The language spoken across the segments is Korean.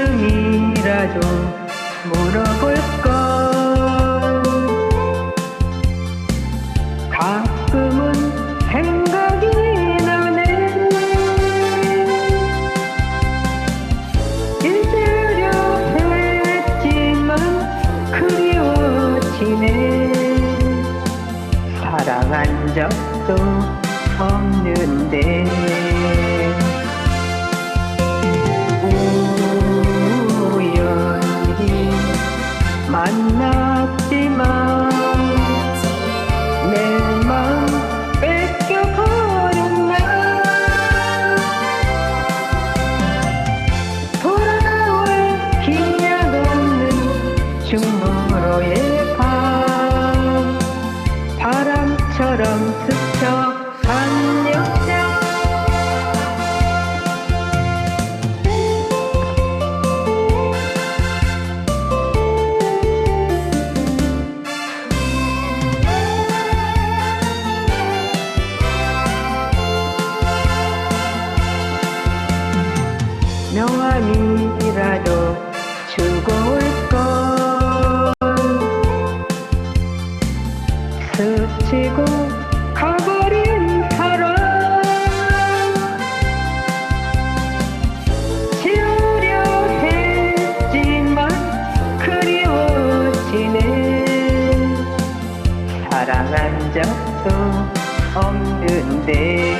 조금이라도 물어볼걸. 가끔은 생각이 나네. 잊으려 했지만 그리워지네. 사랑한 적도 없는데 만났지만 내 맘 뺏겨버렸나? 돌아올 기약 없는 중로의 밤. 바람처럼 스쳐 명함이라도 주고 올걸. 스치고 가버린 사람 지우려 했지만 그리워지네. 사랑한 적도 없는데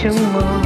什么？